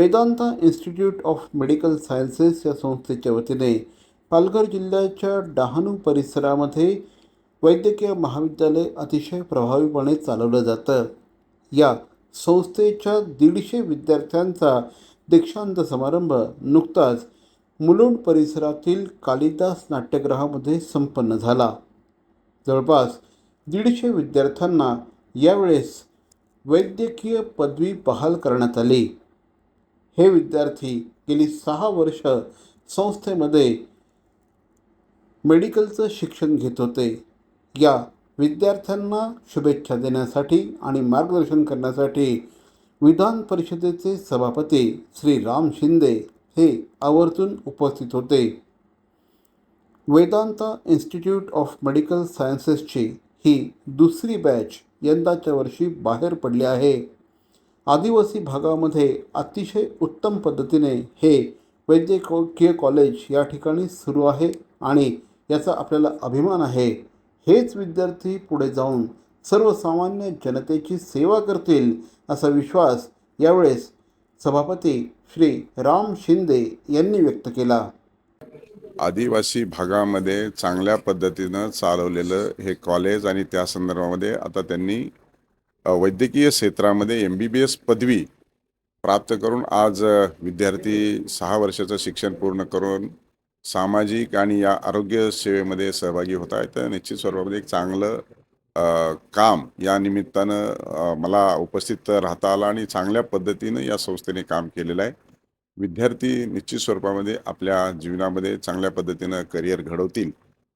Vedanta institute of medical sciences या संस्थेच्या वतीने पालघर जिल्ह्याच्या डहाणू परिसरामध्ये वैद्यकीय महाविद्यालय अतिशय प्रभावीपणे चालवलं जातं. या संस्थेच्या दीडशे विद्यार्थ्यांचा दीक्षांत समारंभ नुकताच मुलुंड परिसरातील कालिदास नाट्यगृहामध्ये संपन्न झाला. जवळपास दीडशे विद्यार्थ्यांना यावेळेस वैद्यकीय पदवी बहाल करण्यात आली. हे विद्यार्थी गेली सहा वर्ष संस्थेमध्ये मेडिकलचं शिक्षण घेत होते. या विद्यार्थ्यांना शुभेच्छा देण्यासाठी आणि मार्गदर्शन करण्यासाठी विधान परिषदेचे सभापती श्री राम शिंदे हे आवर्जून उपस्थित होते. वेदांता इन्स्टिट्यूट ऑफ मेडिकल सायन्सेसची ही दुसरी बॅच यंदाच्या वर्षी बाहेर पडली आहे. आदिवासी भागामध्ये अतिशय उत्तम पद्धतीने हे वैद्यकीय कॉलेज या ठिकाणी सुरू आहे आणि याचा आपल्याला अभिमान आहे. हेच विद्यार्थी पुढे जाऊन सर्वसामान्य जनतेची सेवा करतील असा विश्वास यावेळेस सभापती श्री राम शिंदे यांनी व्यक्त केला. आदिवासी भागामध्ये चांगल्या पद्धतीनं चालवलेलं हे कॉलेज आणि त्या संदर्भामध्ये आता त्यांनी वैद्यकीय क्षेत्रामध्ये एम बी बी एस पदवी प्राप्त करून आज विद्यार्थी सहा वर्षाचं शिक्षण पूर्ण करून सामाजिक आणि या आरोग्य सेवेमध्ये सहभागी होत आहेत. तर निश्चित स्वरूपामध्ये एक चांगलं काम या निमित्तानं मला उपस्थित राहता आलं आणि चांगल्या पद्धतीनं या संस्थेने काम केलेलं आहे. विद्यार्थी निश्चित स्वरूपामध्ये आपल्या जीवनामध्ये चांगल्या पद्धतीनं करिअर घडवतील.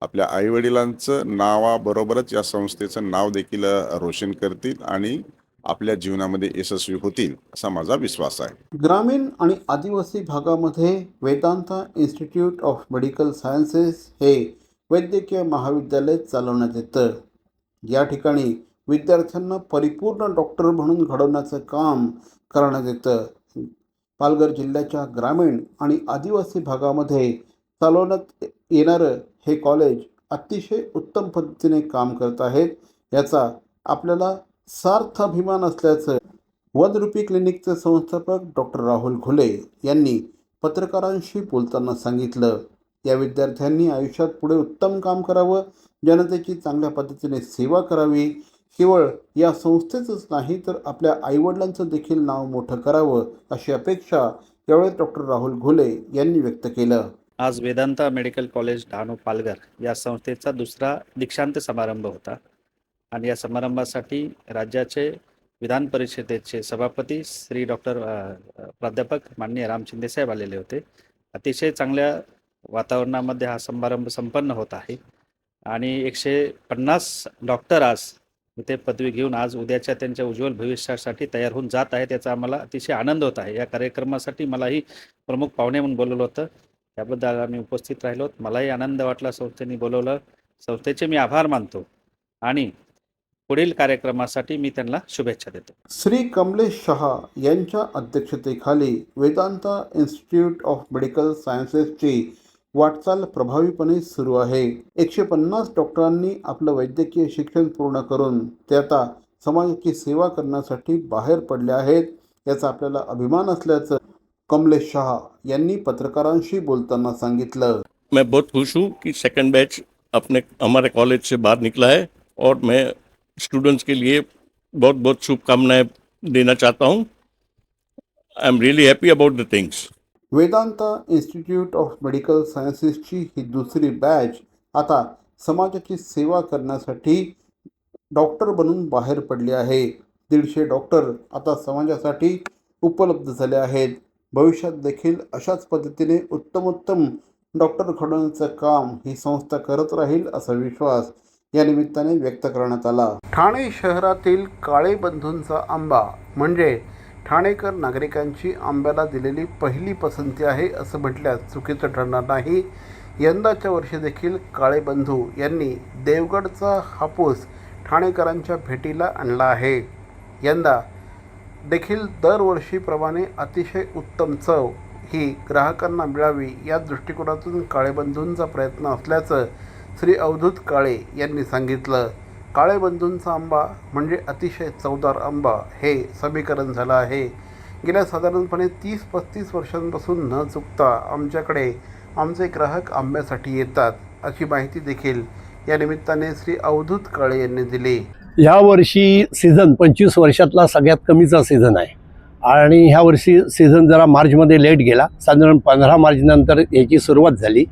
आपल्या आईवडिलांचं नावाबरोबरच या संस्थेचं नाव देखील रोशन करतील आणि आपल्या जीवनामध्ये यशस्वी होतील असा माझा विश्वास आहे. ग्रामीण आणि आदिवासी भागामध्ये Vedanta institute of medical sciences हे वैद्यकीय महाविद्यालय चालवण्यात येतं. या ठिकाणी विद्यार्थ्यांना परिपूर्ण डॉक्टर म्हणून घडवण्याचं काम करण्यात येतं. पालघर जिल्ह्याच्या ग्रामीण आणि आदिवासी भागामध्ये चालवण्यात येणारं हे कॉलेज अतिशय उत्तम पद्धतीने काम करत आहेत. याचा आपल्याला सार्थ अभिमान असल्याचं वनरूपी क्लिनिकचे संस्थापक डॉक्टर राहुल घुले यांनी पत्रकारांशी बोलताना सांगितलं. या विद्यार्थ्यांनी आयुष्यात पुढे उत्तम काम करावं जनतेची चांगल्या पद्धतीने सेवा करावी. केवळ या संस्थेचंच नाही तर आपल्या आईवडिलांचं देखील नाव मोठं करावं अशी अपेक्षा यावेळी डॉक्टर राहुल घुले यांनी व्यक्त केलं. आज वेदांता मेडिकल कॉलेज डहाणू पालघर या संस्थेचा दुसरा दीक्षांत समारंभ होता. आणि या समारंभासाठी राज्याचे विधान परिषदेचे सभापती श्री डॉक्टर प्राध्यापक माननीय राम शिंदेसाहेब आलेले होते. अतिशय चांगल्या वातावरणामध्ये हा समारंभ संपन्न होत आहे. आणि एकशे पन्नास डॉक्टर आज इथे पदवी घेऊन आज उद्याच्या त्यांच्या उज्ज्वल भविष्यासाठी तयार होऊन जात आहेत याचा आम्हाला अतिशय आनंद होत आहे. या कार्यक्रमासाठी मलाही प्रमुख पाहुणे म्हणून बोलवलं होतं. त्याबद्दल आम्ही उपस्थित राहिलो. मलाही आनंद वाटला संस्थेने बोलवलं. संस्थेचे मी आभार मानतो आणि पुढील कार्यक्रमासाठी मी त्यांना शुभेच्छा देतो. श्री कमलेश शहा यांच्या अध्यक्षतेखाली वेदांता इन्स्टिट्यूट ऑफ मेडिकल सायन्सेसची वाटचाल प्रभावीपणे सुरू आहे. एकशे पन्नास डॉक्टरांनी आपलं वैद्यकीय शिक्षण पूर्ण करून ते आता समाजाची सेवा करण्यासाठी बाहेर पडले आहेत याचा आपल्याला अभिमान असल्याचं कमलेश शहा यांनी पत्रकारांशी बोलताना सांगितलं. मैं बहुत खुश हूँ कि सेकंड बैच अपने हमारे कॉलेज से बाहर निकला है और मैं स्टूडेंट्स के लिए बहुत बहुत शुभकामनाएं देना चाहता हूँ। I am really happy about the things Vedanta institute of medical सायन्सेसची ही दुसरी बॅच आता समाजाची सेवा करण्यासाठी डॉक्टर बनून बाहेर पडली आहे. दीडशे डॉक्टर आता समाजासाठी उपलब्ध झाले आहेत. भविष्यात देखील अशाच पद्धतीने उत्तमोत्तम डॉक्टर घडवण्याचं काम ही संस्था करत राहील असा विश्वास या निमित्ताने व्यक्त करण्यात आला. ठाणे शहरातील काळे बंधूंचा आंबा म्हणजे ठाणेकर नागरिकांची आंब्याला दिलेली पहिली पसंती आहे असं म्हटल्यास चुकीचं ठरणार नाही. यंदाच्या वर्षी देखील काळे बंधू यांनी देवगडचा हापूस ठाणेकरांच्या भेटीला आणला आहे. यंदा देखील दरवर्षीप्रमाणे अतिशय उत्तम चव ही ग्राहकांना मिळावी या दृष्टिकोनातून काळेबंधूंचा प्रयत्न असल्याचं श्री अवधूत काळे यांनी सांगितलं. काळेबंधूंचा आंबा म्हणजे अतिशय चवदार आंबा हे समीकरण झालं आहे. गेल्या साधारणपणे तीस पस्तीस वर्षांपासून न चुकता आमच्याकडे आमचे ग्राहक आंब्यासाठी येतात अशी माहिती देखील या निमित्ताने श्री अवधूत काळे यांनी दिली. ह्या वर्षी सीझन पंचवीस वर्षातला सगळ्यात कमीचा सीझन आहे. आणि ह्या वर्षी सीझन जरा मार्चमध्ये लेट गेला. साधारण पंधरा मार्चनंतर याची सुरुवात झाली.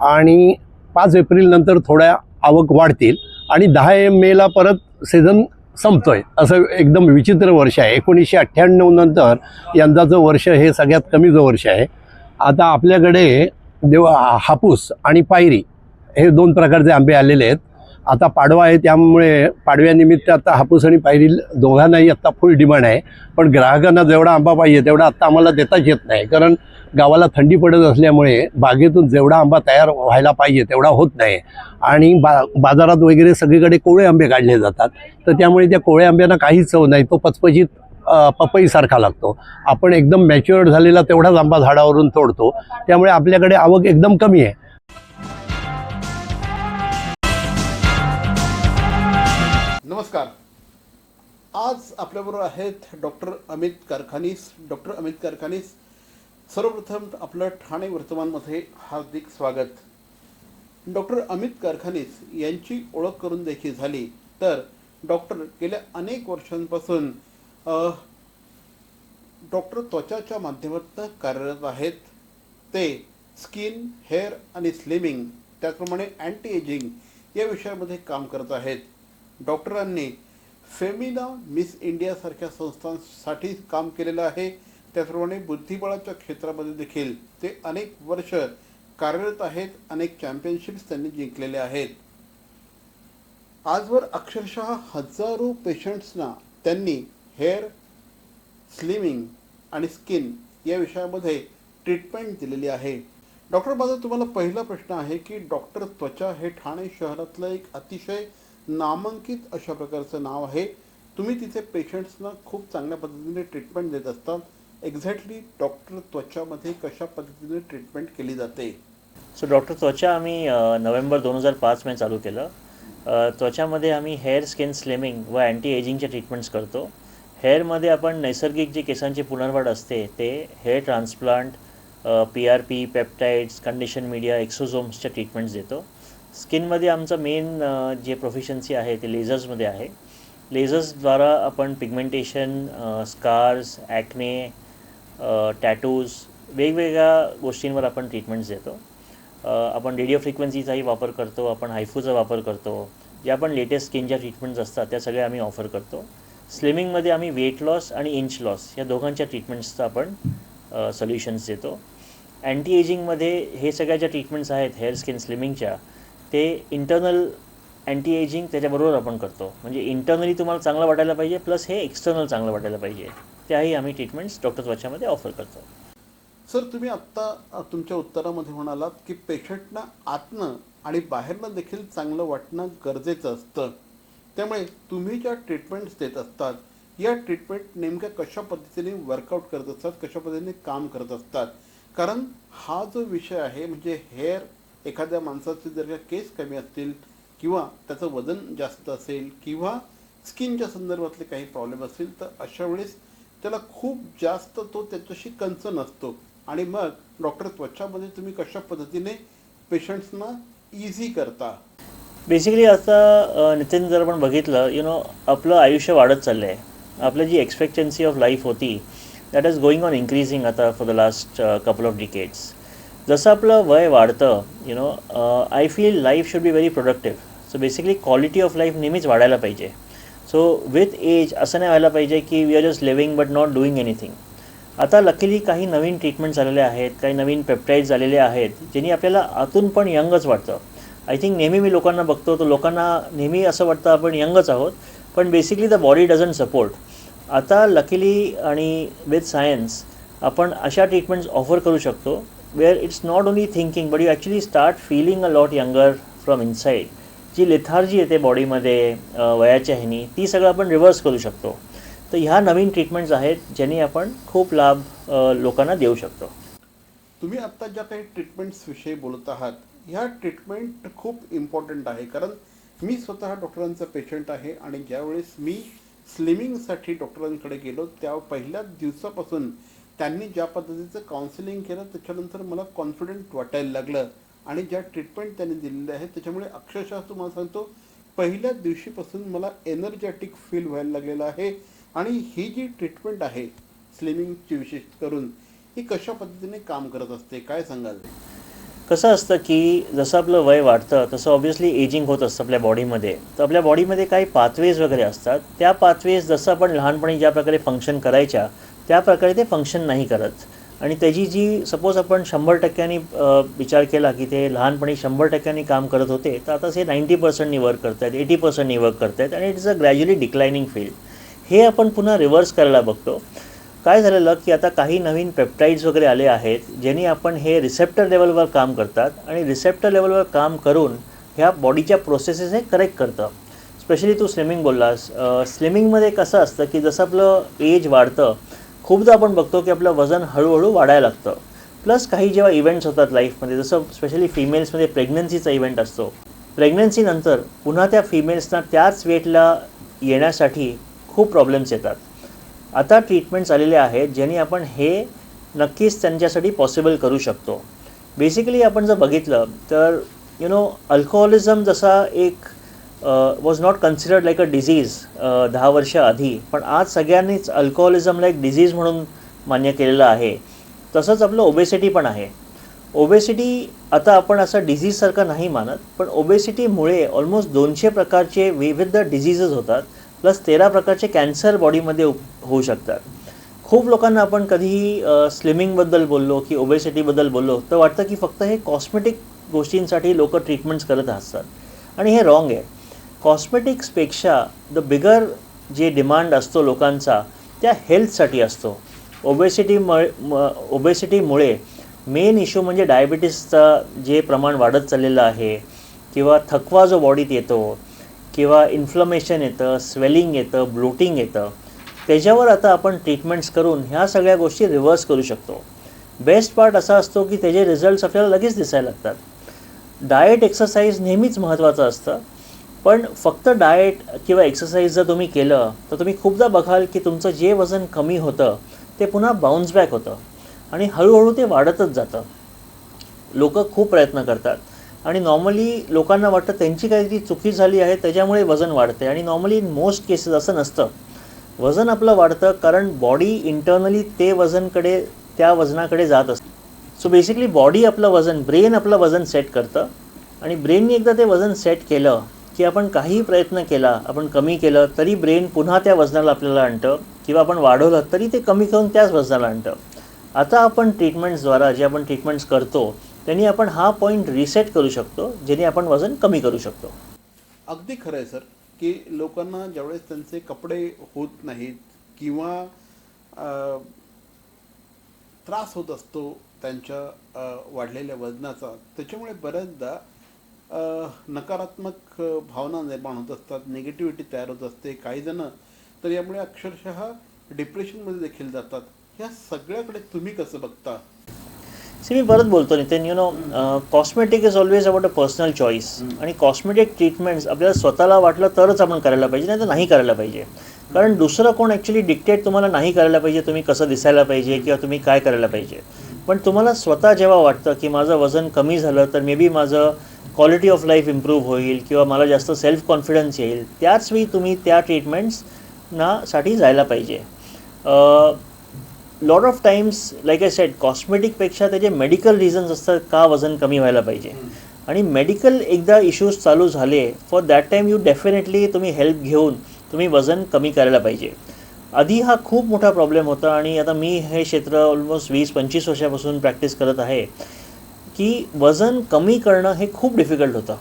आणि पाच एप्रिलनंतर थोड्या आवक वाढतील. आणि दहा मेला परत सीझन संपतोय. असं एकदम विचित्र वर्ष आहे. एकोणीसशे अठ्ठ्याण्णव नंतर यंदाचं वर्ष हे सगळ्यात कमीचं वर्ष आहे. आता आपल्याकडे देव हापूस आणि पायरी हे दोन प्रकारचे आंबे आलेले आहेत. आता पाडवा आहे त्यामुळे पाडव्यानिमित्त आता हापूस आणि पायरी दोघांनाही आत्ता फुल डिमांड आहे. पण ग्राहकांना जेवढा आंबा पाहिजे तेवढा आत्ता आम्हाला देताच येत नाही. कारण गावाला थंडी पडत असल्यामुळे बागेतून जेवढा आंबा तयार व्हायला पाहिजे तेवढा होत नाही. आणि बा बाजारात वगैरे सगळीकडे कोवळे आंबे काढले जातात. तर त्यामुळे त्या कोळे आंब्यांना काहीच चव नाही. तो पचपचित पपईसारखा लागतो. आपण एकदम मॅच्युअर्ड झालेला तेवढाच आंबा झाडावरून तोडतो. त्यामुळे आपल्याकडे आवक एकदम कमी आहे. नमस्कार. आज आपल्याबरोबर आहेत डॉक्टर अमित कारखानीस डॉक्टर अमित कारखानीस सर्वप्रथम आपलं ठाणे वर्तमानमध्ये हार्दिक स्वागत. डॉक्टर अमित कारखानीस यांची ओळख करून देखील झाली तर डॉक्टर गेल्या अनेक वर्षांपासून डॉक्टर त्वचाच्या माध्यमातून कार्यरत आहेत. ते स्किन हेअर आणि स्लिमिंग त्याचप्रमाणे अँटी एजिंग या विषयामध्ये काम करत आहेत. डॉक्टरांनी फेमिना मिस इंडियासारख्या संस्थांसाठी काम केलेलं आहे. त्याचप्रमाणे बुद्धिबळाच्या क्षेत्रामध्ये देखील ते अनेक वर्ष कार्यरत आहेत. अनेक चॅम्पियनशिप्स त्यांनी जिंकलेले आहेत. आजवर अक्षरशः हजारो पेशंट्सना त्यांनी हेअर स्लिमिंग आणि स्किन या विषयामध्ये ट्रीटमेंट दिलेली आहे. डॉक्टर माझा तुम्हाला पहिला प्रश्न आहे की डॉक्टर त्वचा हे ठाणे शहरातलं एक अतिशय नामांकित अशा प्रकारचं नाव आहे. तुम्ही तिथे पेशंट्सना खूप चांगल्या पद्धतीने ट्रीटमेंट देत असतात. एक्झॅक्टली डॉक्टर त्वचामध्ये कशा पद्धतीने ट्रीटमेंट केली जाते? सो डॉक्टर त्वचा आम्ही नोव्हेंबर दोन हजार पाचमध्ये चालू केलं. त्वचामध्ये आम्ही हेअर स्किन स्लिमिंग व अँटी एजिंगचे ट्रीटमेंट्स करतो. हेअरमध्ये आपण नैसर्गिक जी केसांची पुनर्वाढ असते ते hair transplant P R P peptides condition media एक्सोझोम्सच्या treatments देतो. स्किनमध्ये आमचं मेन जे प्रोफिशन्सी आहे ते लेझर्समध्ये आहे. लेझर्सद्वारा आपण पिगमेंटेशन स्कार्स ॲक्ने टॅटूज वेगवेगळ्या गोष्टींवर आपण ट्रीटमेंट्स देतो. आपण रेडिओ फ्रिक्वेन्सीचाही वापर करतो आपण हायफूचा वापर करतो. ज्या आपण लेटेस्ट स्किनच्या ट्रीटमेंट्स असतात त्या सगळ्या आम्ही ऑफर करतो. स्लिमिंगमध्ये आम्ही वेट लॉस आणि इंच लॉस या दोघांच्या ट्रीटमेंट्सचं आपण सोल्युशन्स देतो. अँटी एजिंगमध्ये हे सगळ्या ज्या ट्रीटमेंट्स आहेत हेअर स्किन स्लिमिंगच्या ते इंटरनल अँटी एजिंग त्याच्याबरोबर आपण करतो. म्हणजे इंटरनली तुम्हाला चांगलं वाटायला पाहिजे प्लस हे एक्सटर्नल चांगलं वाटायला पाहिजे. त्याही आम्ही ट्रीटमेंट्स डॉक्टर त्वचामध्ये ऑफर करतो. सर तुम्ही आत्ता तुमच्या उत्तरामध्ये म्हणालात की पेशंटना आतनं आणि बाहेरनं देखील चांगलं वाटणं गरजेचं असतं. त्यामुळे तुम्ही ज्या ट्रीटमेंट्स देत असतात या ट्रीटमेंट नेमक्या कशा पद्धतीने वर्कआउट करत असतात कशा पद्धतीने काम करत असतात? कारण हा जो विषय आहे म्हणजे हेअर एखाद्या माणसाचे जर का केस कमी असतील किंवा त्याचं वजन जास्त असेल किंवा स्किनच्या संदर्भातले काही प्रॉब्लेम असतील तर अशा वेळेस त्याला खूप जास्त तो त्याच्याशी कन्सर्न असतो. आणि मग डॉक्टर त्वचामध्ये तुम्ही कशा पद्धतीने पेशंट्सना इझी करता? बेसिकली आता नितीन जर आपण बघितलं यु नो आपलं आयुष्य वाढत चाललं आहे आपलं जी एक्सपेक्टन्सी ऑफ लाईफ होती that is going on increasing आता for the last couple of decades जसं आपलं वय वाढतं you know I feel life should be very productive so basically quality of life नेहमीच वाढायला पाहिजे. सो विथ एज असं नाही व्हायला पाहिजे की we are just living but not doing anything आता लकीली काही नवीन ट्रीटमेंट्स आलेले आहेत काही नवीन पेप्टाईड्स आलेले आहेत ज्यांनी आपल्याला आतून पण यंगच वाटतं. आय थिंक नेहमी मी लोकांना बघतो तर लोकांना नेहमी असं वाटतं आपण यंगच आहोत पण basically the body doesn't support आता लकीली आणि विथ सायन्स आपण अशा ट्रीटमेंट्स ऑफर करू शकतो where it's not only thinking but you actually start feeling a lot younger from inside G lethargy येते बॉडीमध्ये वयाच्या ह्यानी ती सगळं आपण रिव्हर्स करू शकतो. तर ह्या नवीन ट्रीटमेंट्स आहेत ज्यांनी आपण खूप लाभ लोकांना देऊ शकतो. तुम्ही आत्ता ज्या काही ट्रीटमेंट्सविषयी बोलत आहात ह्या ट्रीटमेंट खूप इम्पॉर्टंट आहे. कारण मी स्वतः डॉक्टरांचा पेशंट आहे आणि ज्यावेळेस मी स्लिमिंगसाठी डॉक्टरांकडे गेलो त्या पहिल्याच दिवसापासून त्यांनी ज्या पद्धतीचं काउन्सिलिंग केलं त्याच्यानंतर मला कॉन्फिडंट वाटायला लागलं. आणि ज्या ट्रीटमेंट त्यांनी दिलेल्या आहेत त्याच्यामुळे अक्षरशः तुम्हाला सांगतो पहिल्याच दिवशीपासून मला एनर्जेटिक फील व्हायला लागलेलं आहे. आणि ही जी ट्रीटमेंट आहे स्लिमिंगची विशेष करून ही कशा पद्धतीने काम करत असते काय सांगाल? कसं असतं की जसं आपलं वय वाढतं तसं ऑब्व्हियसली एजिंग होत असतं आपल्या बॉडीमध्ये तर आपल्या बॉडीमध्ये काही पाथवेज वगैरे असतात. त्या पाथवेज जसं आपण लहानपणी ज्या प्रकारे फंक्शन करायच्या त्या प्रकारे ते फंक्शन नाही करत. आणि त्याची जी सपोज आपण शंभर टक्क्यांनी विचार केला की ते लहानपणी शंभर टक्क्यांनी काम करत होते तर आता ते नाईंटी पर्सेंटनी वर्क करत आहेत एटी पर्सेंटनी वर्क करत आहेत आणि it is a gradually declining field हे आपण पुन्हा रिव्हर्स करायला बघतो. काय झालेलं की आता काही नवीन पेप्टाईड्स वगैरे आले आहेत ज्यांनी आपण हे रिसेप्टर लेवलवर काम करतात आणि रिसेप्टर लेवलवर काम करून ह्या बॉडीच्या प्रोसेसेस हे करेक्ट करतं. स्पेशली तू स्लिमिंग बोललास स्लिमिंगमध्ये कसं असतं की जसं आपलं एज वाढतं खूपदा आपण बघतो की आपलं वजन हळूहळू वाढायला लागतं. प्लस काही जेव्हा इव्हेंट्स होतात लाईफमध्ये जसं स्पेशली फिमेल्समध्ये प्रेग्नन्सीचा इव्हेंट असतो. प्रेग्नन्सीनंतर पुन्हा त्या फिमेल्सना त्याच वेटला येण्यासाठी खूप प्रॉब्लेम्स येतात. आता ट्रीटमेंट्स आलेले आहेत ज्यांनी आपण हे नक्कीच त्यांच्यासाठी पॉसिबल करू शकतो. बेसिकली आपण जर बघितलं तर यु नो अल्कोहोलिझम जसा एक was not considered like a disease दहा वर्ष आधी. पण आज सगळ्यांनीच अल्कोहोलिझमला एक डिझीज म्हणून मान्य केलेलं आहे. तसंच आपलं ओबेसिटी पण आहे. ओबेसिटी आता आपण असं डिझीजसारखं नाही मानत पण ओबेसिटीमुळे ऑलमोस्ट दोनशे प्रकारचे विविध डिझीजेस होतात प्लस तेरा प्रकारचे कॅन्सर बॉडीमध्ये होऊ शकतात. खूप लोकांना आपण कधीही स्लिमिंगबद्दल बोललो की ओबेसिटीबद्दल बोललो तर वाटतं की फक्त हे कॉस्मेटिक गोष्टींसाठी लोक ट्रीटमेंट्स करत असतात. आणि हे रॉंग आहे. कॉस्मेटिक्सपेक्षा द बिगर जे डिमांड असतो लोकांचा त्या हेल्थसाठी असतो. ओबेसिटीमुळे ओबेसिटीमुळे मेन इश्यू म्हणजे डायबिटीसचा जे प्रमाण वाढत चाललेलं आहे किंवा थकवा जो बॉडीत येतो किंवा इन्फ्लमेशन येतं स्वेलिंग येतं ब्लोटिंग येतं त्याच्यावर आता आपण ट्रीटमेंट्स करून ह्या सगळ्या गोष्टी रिव्हर्स करू शकतो. बेस्ट पार्ट असा असतो की त्याचे रिझल्ट्स आपल्याला लगेच दिसायला लागतात. डाएट एक्सरसाइज नेहमीच महत्त्वाचं असतं. पण फक्त डाएट किंवा एक्सरसाइज जर तुम्ही केलं तर तुम्ही खूपदा बघाल की तुमचं जे वजन कमी होतं ते पुन्हा बाउन्स बॅक होतं. आणि हळूहळू ते वाढतच जातं. लोक खूप प्रयत्न करतात. आणि नॉर्मली लोकांना वाटतं त्यांची काहीतरी चुकी झाली आहे त्याच्यामुळे वजन वाढते. आणि नॉर्मली इन मोस्ट केसेस असं नसतं. वजन आपलं वाढतं कारण बॉडी इंटरनली ते वजनकडे त्या वजनाकडे जात असतं. सो बेसिकली बॉडी आपलं वजन ब्रेन आपलं वजन सेट करतं. आणि ब्रेनने एकदा ते वजन सेट केलं की आपण काही प्रयत्न केला आपण कमी केलं तरी ब्रेन पुन्हा त्या वजनाला आपल्याला आणतं. किंवा आपण वाढवलं तरी ते कमी करून त्याच वजनाला आणतं. आता आपण ट्रीटमेंट्सद्वारा जे आपण ट्रीटमेंट्स करतो त्यांनी आपण हा पॉईंट रिसेट करू शकतो ज्याने आपण वजन कमी करू शकतो. अगदी खरं आहे सर की लोकांना ज्यावेळेस त्यांचे कपडे होत नाहीत किंवा त्रास होत असतो त्यांच्या वाढलेल्या वजनाचा त्याच्यामुळे बऱ्याचदा नकारात्मक भावना निर्माण होत असतात निगेटिव्हिटी तयार होत असते काही जण तर यामुळे अक्षरशः डिप्रेशनमध्ये देखील जातात. ह्या सगळ्याकडे तुम्ही कसं बघता? सी मी परत बोलतो Nitin. You know cosmetic is always about a personal choice आणि कॉस्मेटिक ट्रीटमेंट्स आपल्याला स्वतःला वाटलं तरच आपण करायला पाहिजे नाही तर नाही करायला पाहिजे. कारण दुसरं कोण ॲक्च्युली डिक्टेट तुम्हाला नाही करायला पाहिजे तुम्ही कसं दिसायला पाहिजे किंवा तुम्ही काय करायला पाहिजे. पण तुम्हाला स्वतः जेव्हा वाटतं की माझं वजन कमी झालं तर मे बी माझं क्वालिटी ऑफ लाईफ इम्प्रूव्ह होईल किंवा मला जास्त सेल्फ कॉन्फिडन्स येईल त्याच वेळी तुम्ही त्या ट्रीटमेंट्सना साठी जायला पाहिजे. Lot of times like I said कॉस्मेटिकपेक्षा त्याचे मेडिकल रिझन्स असतात का वजन कमी व्हायला पाहिजे. आणि मेडिकल एकदा इश्यूज चालू झाले for that time you definitely तुम्ही हेल्प घेऊन तुम्ही वजन कमी करायला पाहिजे. आधी हा खूप मोठा प्रॉब्लेम होता आणि आता मी हे क्षेत्र ऑलमोस्ट वीस पंचवीस वर्षापासून प्रॅक्टिस करत आहे. की वजन कमी करणं हे खूप डिफिकल्ट होतं.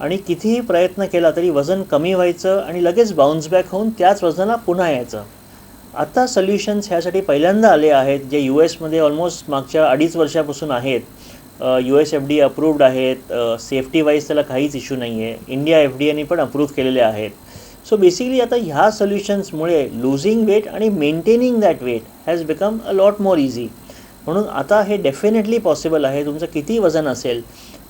आणि कितीही प्रयत्न केला तरी वजन कमी व्हायचं आणि लगेच बाउन्स बॅक होऊन त्याच वजनाला पुन्हा यायचं. आता सोल्युशन्स ह्यासाठी पहिल्यांदा आले आहेत जे यू एसमध्ये ऑलमोस्ट मागच्या अडीच वर्षापासून आहेत. U S F D approved आहेत सेफ्टी वाईज त्याला काहीच इश्यू नाही आहे इंडिया एफ डी एने पण अप्रूव्ह केलेले आहेत. सो बेसिकली आता ह्या सोल्युशन्समुळे लुझिंग वेट आणि maintaining that weight has become a lot more easy म्हणून आता हे डेफिनेटली पॉसिबल आहे. तुमचं किती वजन असेल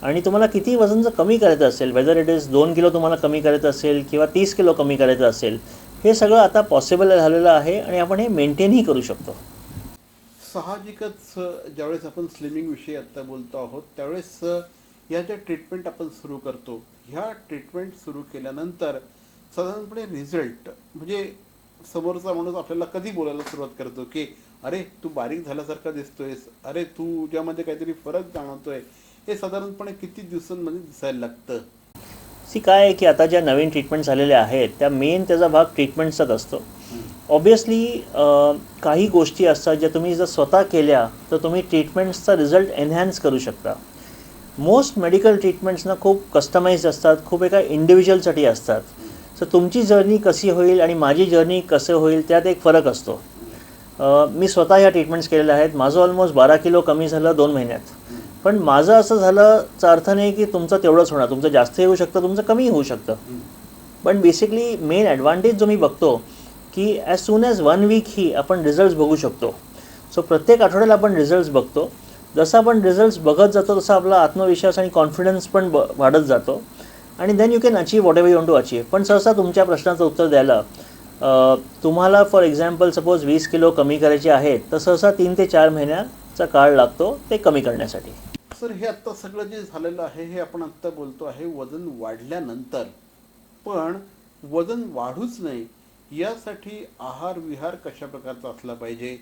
आणि तुम्हाला किती वजन जर कमी करायचं असेल वेदर इट इज दोन किलो तुम्हाला कमी करायचं असेल किंवा तीस किलो कमी करायचं असेल हे सगळं आता पॉसिबल झालेलं आहे आणि आपण हे मेंटेनही करू शकतो. साहजिकच ज्यावेळेस आपण स्लिमिंगविषयी आत्ता बोलतो आहोत त्यावेळेस ह्या या ज्या ट्रीटमेंट आपण सुरू करतो ह्या ट्रीटमेंट सुरू केल्यानंतर साधारणपणे रिझल्ट म्हणजे समोरचा माणूस आपल्याला कधी बोलायला सुरुवात करतो की अरे तू बारीक झाल्यासारखा दिसतोयस. अरे तू तुझ्यामध्ये काहीतरी फरक जाणवतोय. हे साधारणपणे किती दिवसांमध्ये दिसायला लागतं? सी काय आहे की आता ज्या नवीन ट्रीटमेंट्स आलेल्या आहेत त्या मेन त्याचा भाग ट्रीटमेंट्सचाच असतो. ऑब्वियसली काही गोष्टी असतात ज्या तुम्ही जर स्वतः केल्या तर तुम्ही ट्रीटमेंट्सचा रिझल्ट एनहॅन्स करू शकता. मोस्ट मेडिकल ट्रीटमेंट्स ना खूप कस्टमाइज असतात खूप एका इंडिव्हिज्युअलसाठी असतात. सो तुमची जर्नी कशी होईल आणि माझी जर्नी कसं होईल त्यात एक फरक असतो. मी स्वतः ह्या ट्रीटमेंट्स केलेल्या आहेत. माझं ऑलमोस्ट बारा किलो कमी झालं दोन महिन्यात. पण माझं असं झालंचा अर्थ नाही की तुमचं तेवढंच होणार. तुमचं जास्त येऊ शकतं तुमचं कमी होऊ शकतं. पण बेसिकली मेन ॲडव्हान्टेज जो मी बघतो की as soon as one week ही आपण रिझल्ट्स बघू शकतो. सो प्रत्येक आठवड्याला आपण रिझल्ट्स बघतो. जसं आपण रिझल्ट्स बघत जातो तसा आपला आत्मविश्वास आणि कॉन्फिडन्स पण वाढत जातो. आणि then you can achieve whatever you want to achieve पण सहसा तुमच्या प्रश्नाचं उत्तर द्यायला तुम्हाला फॉर एक्झाम्पल सपोज वीस किलो कमी करायचे आहेत तर सहसा तीन ते चार महिन्याचा काळ लागतो ते कमी करण्यासाठी. सर हे आत्ता सगळं जे झालेलं आहे हे आपण आत्ता बोलतो आहे वजन वाढल्यानंतर. पण वजन वाढूच नये यासाठी आहार विहार कशा प्रकारचा असला पाहिजे?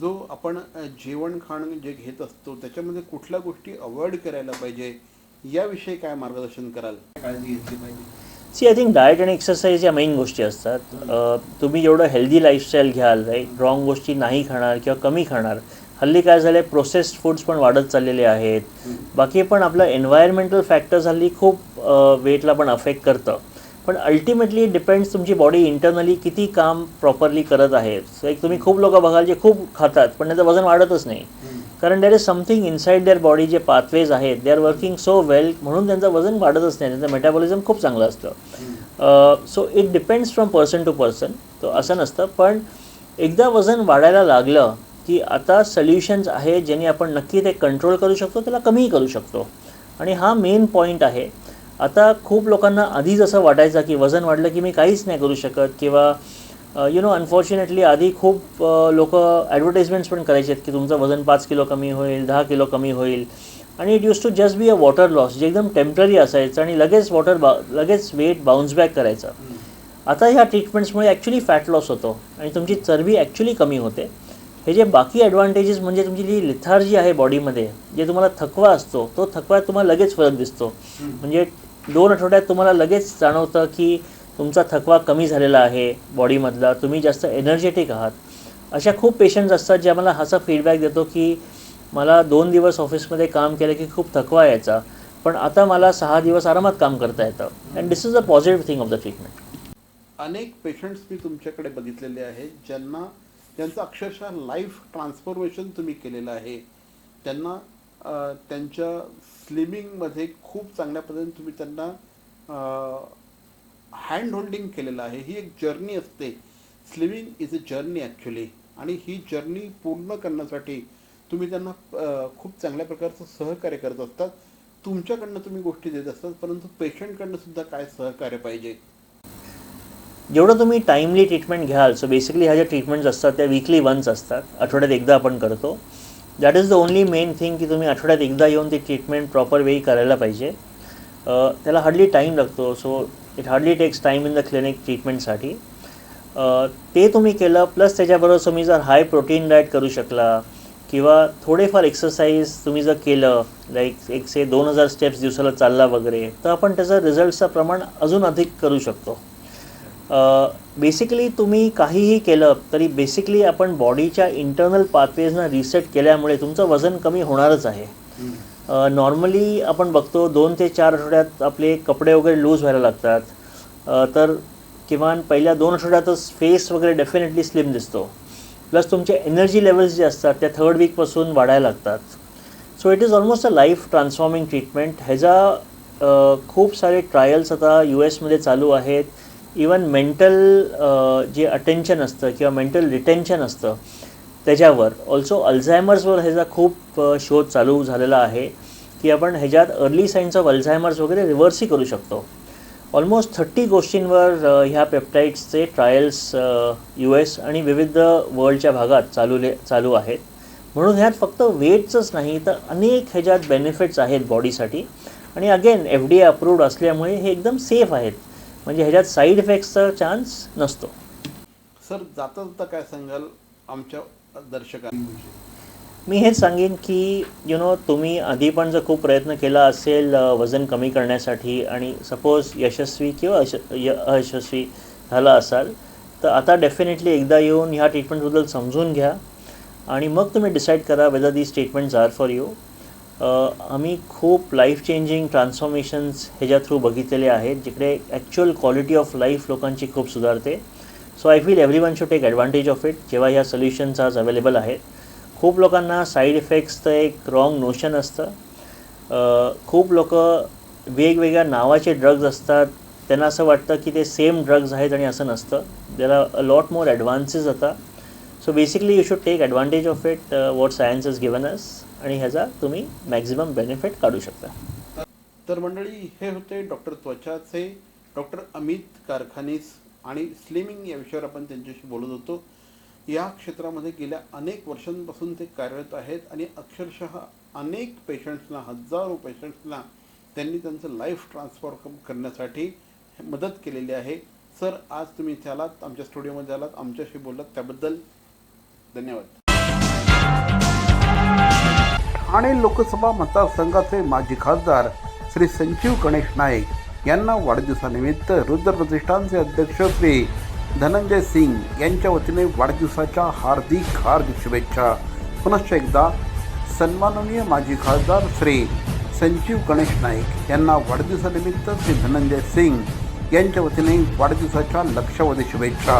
जो आपण जेवण खाण जे घेत असतो त्याच्यामध्ये कुठल्या गोष्टी अवॉइड करायला पाहिजे? याविषयी काय मार्गदर्शन कराल? काळजी घेतली पाहिजे. सी आय थिंक डाएट आणि एक्सरसाइज या मेन गोष्टी असतात. तुम्ही जेवढं हेल्दी लाईफस्टाईल घ्याल राईट रॉंग गोष्टी नाही खाणार किंवा कमी खाणार हल्ली काय झालं आहे प्रोसेस्ड फूड्स पण वाढत चाललेले आहेत. बाकी पण आपलं एन्व्हायरमेंटल फॅक्टर्स हल्ली खूप वेटला पण अफेक्ट करतं. पण अल्टिमेटली डिपेंड्स तुमची बॉडी इंटरनली किती काम प्रॉपरली करत आहे. एक तुम्ही खूप लोक बघाल जे खूप खातात पण त्याचं वजन वाढतच नाही. कारण there is something inside their body जे पाथवेज आहेत they are working so well म्हणून त्यांचं वजन वाढतच नाही त्यांचं मेटाबॉलिझम खूप चांगलं असतं. So it depends from person to person तो असं नसतं पण एकदा वजन वाढायला लागलं की आता सोल्युशन्स आहेत ज्यांनी आपण नक्की ते कंट्रोल करू शकतो त्याला कमीही करू शकतो. आणि हा मेन पॉईंट आहे. आता खूप लोकांना आधी जसं वाटायचं की वजन वाढलं की मी काहीच नाही करू शकत किंवा यु नो अनफॉर्च्युनेटली आधी खूप लोक ॲडव्हर्टाईजमेंट्स पण करायचे की तुमचं वजन पाच किलो कमी होईल दहा किलो कमी होईल. आणि it used to just be a water loss जे एकदम टेंपररी असायचं आणि लगेच वॉटर बा लगेच वेट बाउन्स बॅक करायचं. आता ह्या ट्रीटमेंट्समुळे ॲक्च्युली फॅट लॉस होतो आणि तुमची चरबी ॲक्च्युली कमी होते. हे जे बाकी ॲडव्हान्टेजेस म्हणजे तुमची जी लिथार्जी आहे बॉडीमध्ये जे तुम्हाला थकवा असतो तो थकव्यात तुम्हाला लगेच फरक दिसतो. म्हणजे दोन आठवड्यात तुम्हाला लगेच जाणवतं की तुमचा थकवा कमी झालेला आहे बॉडीमधला तुम्ही जास्त एनर्जेटिक आहात. अशा खूप पेशंट्स असतात जे आम्हाला असा फीडबॅक देतो की मला दोन दिवस ऑफिसमध्ये काम केलं की खूप थकवा यायचा पण आता मला सहा दिवस आरामात काम करता येतं. And this is a positive thing of the treatment अनेक पेशंट्स मी तुमच्याकडे बघितलेले आहेत ज्यांना त्यांचं अक्षरशः लाईफ ट्रान्सफॉर्मेशन तुम्ही केलेलं आहे. त्यांना त्यांच्या स्लिमिंगमध्ये खूप चांगल्या पद्धतीने तुम्ही त्यांना हँड होल्डिंग केलेलं आहे. ही एक जर्नी असते. Slimming is a journey actually आणि ही जर्नी पूर्ण करण्यासाठी तुम्ही त्यांना खूप चांगल्या प्रकारचं सहकार्य करत असतात. तुमच्याकडनं तुम्ही गोष्टी देत असतात परंतु पेशंटकडनं सुद्धा काय सहकार्य पाहिजे? जेवढं तुम्ही टाईमली ट्रीटमेंट घ्याल सो बेसिकली ह्या ज्या ट्रीटमेंट्स असतात त्या वीकली वन्स असतात. आठवड्यात एकदा आपण करतो. That is the only main thing की तुम्ही आठवड्यात एकदा येऊन ती ट्रीटमेंट प्रॉपर वेळी करायला पाहिजे. त्याला हार्डली टाईम लागतो. So it hardly takes time in the clinic ट्रीटमेंटसाठी ते तुम्ही केलं प्लस त्याच्याबरोबर तुम्ही जर हाय प्रोटीन डाएट करू शकला किंवा थोडेफार एक्सरसाइज तुम्ही जर केलं लाईक एक से दोन हजार स्टेप्स दिवसाला चालला वगैरे तर आपण त्याचं रिझल्टचं प्रमाण अजून अधिक करू शकतो. बेसिकली तुम्ही काहीही केलं तरी बेसिकली आपण बॉडीच्या इंटरनल पाथवेजना रिसेट केल्यामुळे तुमचं वजन कमी होणारच आहे. नॉर्मली आपण बघतो दोन ते चार आठवड्यात आपले कपडे वगैरे लूज व्हायला लागतात. तर किमान पहिल्या दोन आठवड्यातच फेस वगैरे डेफिनेटली स्लिम दिसतो. प्लस तुमचे एनर्जी लेवल्स जे असतात त्या थर्ड वीकपासून वाढायला लागतात. So it is almost a life transforming treatment ह्याचा खूप सारे ट्रायल्स आता यू एसमध्ये चालू आहेत. इवन मेंटल जे अटेन्शन असतं किंवा मेंटल रिटेन्शन असतं त्याच्यावर. ऑल्सो अल्झायमर्सवर ह्याचा खूप शोध चालू झालेला आहे की आपण ह्याच्यात अर्ली साईन्स ऑफ अल्झायमर्स वगैरे रिव्हर्सही करू शकतो. ऑलमोस्ट थर्टी गोष्टींवर ह्या पेप्टाईड्सचे ट्रायल्स यू एस आणि विविध वर्ल्डच्या भागात चालूले चालू आहेत. म्हणून ह्यात फक्त वेटचंच नाही तर अनेक ह्याच्यात बेनिफिट्स आहेत बॉडीसाठी आणि again F D A approved असल्यामुळे हे एकदम सेफ आहेत. म्हणजे ह्याच्यात साईड इफेक्ट्सचा चान्स नसतो. सर जाता जाता काय सांगाल? आमच्या दर्शकांविषयी. मी हेच सांगेन की यु नो तुम्ही आधी पण जर खूप प्रयत्न केला असेल वजन कमी करण्यासाठी आणि सपोज यशस्वी किंवा अश य अयशस्वी झाला असाल तर आता डेफिनेटली एकदा येऊन ह्या ट्रीटमेंटबद्दल समजून घ्या आणि मग तुम्ही डिसाईड करा whether these treatments are for you आम्ही खूप लाईफ चेंजिंग ट्रान्सफॉर्मेशन्स ह्याच्या थ्रू बघितलेले आहेत जिकडे ॲक्च्युअल क्वालिटी ऑफ लाईफ लोकांची खूप सुधारते. So I feel everyone should take advantage of it जेव्हा ह्या सोल्युशन्स आज अवेलेबल आहेत. खूप लोकांना साईड इफेक्ट्सचं एक रॉंग नोशन असतं. खूप लोक वेगवेगळ्या नावाचे ड्रग्ज असतात. त्यांना असं वाटतं की ते सेम ड्रग्ज आहेत आणि असं नसतं. There are a lot more advances आता. So basically you should take advantage of it what science is given us आणि ह्याचा तुम्ही मॅक्झिमम बेनिफिट काढू शकता. तर मंडळी हे होते डॉक्टर त्वचाचे डॉक्टर अमित कारखानीस आणि स्लिमिंग या विषयावर आपण त्यांच्याशी बोलत होतो. या क्षेत्रामध्ये गेल्या अनेक वर्षांपासून ते कार्यरत आहेत आणि अक्षरशः अनेक पेशंट्सना हजारो पेशंट्सना त्यांनी त्यांचं लाईफ ट्रान्सफॉर्म करण्यासाठी मदत केलेली आहे. सर आज तुम्ही इथे आलात आमच्या स्टुडिओमध्ये आलात आमच्याशी बोललात. त्याबद्दल धन्यवाद. ठाणे लोकसभा मतदारसंघाचे माजी खासदार श्री संजीव गणेश नाईक यांना वाढदिवसानिमित्त रुद्र प्रतिष्ठानचे अध्यक्ष श्री धनंजय सिंग यांच्या वतीने वाढदिवसाच्या हार्दिक हार्दिक शुभेच्छा. पुनश्च एकदा सन्माननीय माजी खासदार श्री संजीव गणेश नाईक यांना वाढदिवसानिमित्त श्री धनंजय सिंग यांच्या वतीने वाढदिवसाच्या लक्षावधी शुभेच्छा.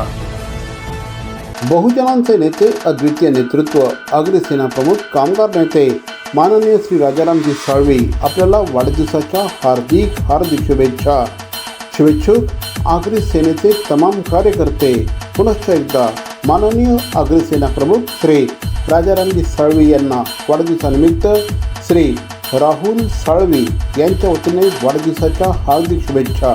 बहुजनांचे नेते अद्वितीय नेतृत्व अग्रसेना प्रमुख कामगार नेते माननीय श्री राजारामजी साळवी आपल्याला वाढदिवसाच्या हार्दिक हार्दिक शुभेच्छा. शुभेच्छुक आगरी सेनेचे तमाम कार्यकर्ते पुनश्च एकदा माननीय अग्रसेना प्रमुख श्री राजारामजी साळवी यांना वाढदिवसानिमित्त श्री राहुल साळवी यांच्या वतीने वाढदिवसाच्या हार्दिक शुभेच्छा.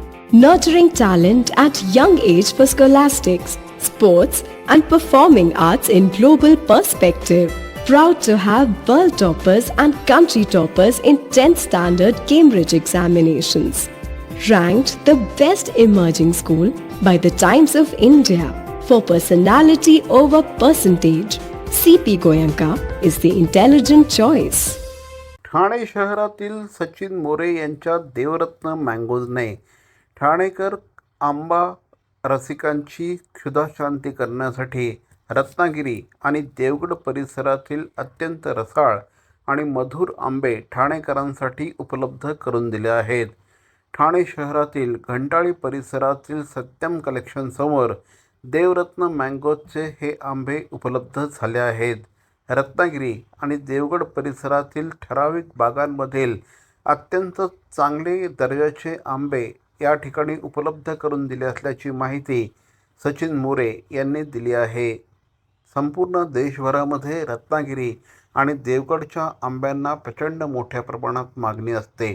nurturing talent at young age for scholastics, sports, and performing arts in global perspective. Proud to have world toppers and country toppers in 10th standard Cambridge examinations. Ranked the best emerging school by the Times of India for personality over percentage. CP Goyanka is the intelligent choice. Thane शहरातील सचिन मोरे यांच्या देवरत्न मँगोजने ठाणेकर आंबा रसिकांची क्षुधाशांती करण्यासाठी रत्नागिरी आणि देवगड परिसरातील अत्यंत रसाळ आणि मधुर आंबे ठाणेकरांसाठी उपलब्ध करून दिले आहेत. ठाणे शहरातील घंटाळी परिसरातील सत्यम कलेक्शनसमोर देवरत्न मँगोजचे हे आंबे उपलब्ध झाले आहेत. रत्नागिरी आणि देवगड परिसरातील ठराविक बागांमधील अत्यंत चांगले दर्जाचे आंबे या ठिकाणी उपलब्ध करून दिले असल्याची माहिती सचिन मोरे यांनी दिली आहे. संपूर्ण देशभरामध्ये रत्नागिरी आणि देवगडच्या आंब्यांना प्रचंड मोठ्या प्रमाणात मागणी असते.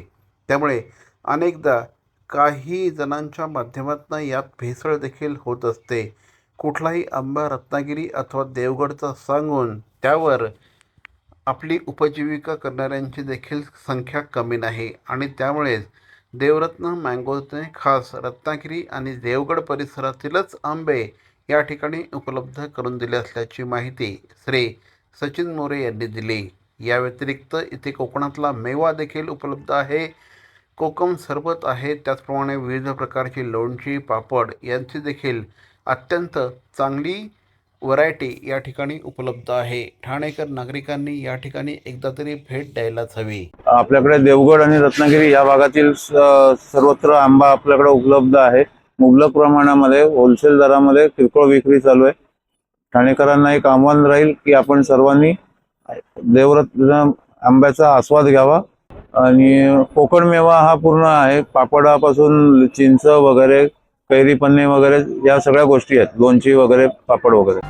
त्यामुळे अनेकदा काही जणांच्या माध्यमातून यात भेसळ देखील होत असते. कुठलाही आंबा रत्नागिरी अथवा देवगडचा सांगून त्यावर आपली उपजीविका करणाऱ्यांची देखील संख्या कमी नाही आणि त्यामुळेच देवरत्न मँगोजने खास रत्नागिरी आणि देवगड परिसरातीलच आंबे या ठिकाणी उपलब्ध करून दिले असल्याची माहिती श्री सचिन मोरे यांनी दिली. या व्यतिरिक्त इथे कोकणातला मेवा देखील उपलब्ध आहे. कोकम सरबत आहे. त्याचप्रमाणे विविध प्रकारची लोणची पापड यांची देखील अत्यंत चांगली व्हरायटी या ठिकाणी उपलब्ध आहे. ठाणेकर नागरिकांनी या ठिकाणी एकदा तरी भेट द्यायलाच हवी. आपल्याकडे देवगड आणि रत्नागिरी या भागातील सर्वत्र आंबा आपल्याकडे उपलब्ध आहे. मुबलक प्रमाणामध्ये होलसेल दरामध्ये किरकोळ विक्री चालू आहे. ठाणेकरांना एक आव्हान राहील की आपण सर्वांनी देवरत्न आंब्याचा आस्वाद घ्यावा. आणि कोकण मेवा हा पूर्ण आहे. पापडापासून चिंच वगैरे कैरी पन्ने वगैरे या सगळ्या गोष्टी आहेत. लोणची वगैरे पापड वगैरे.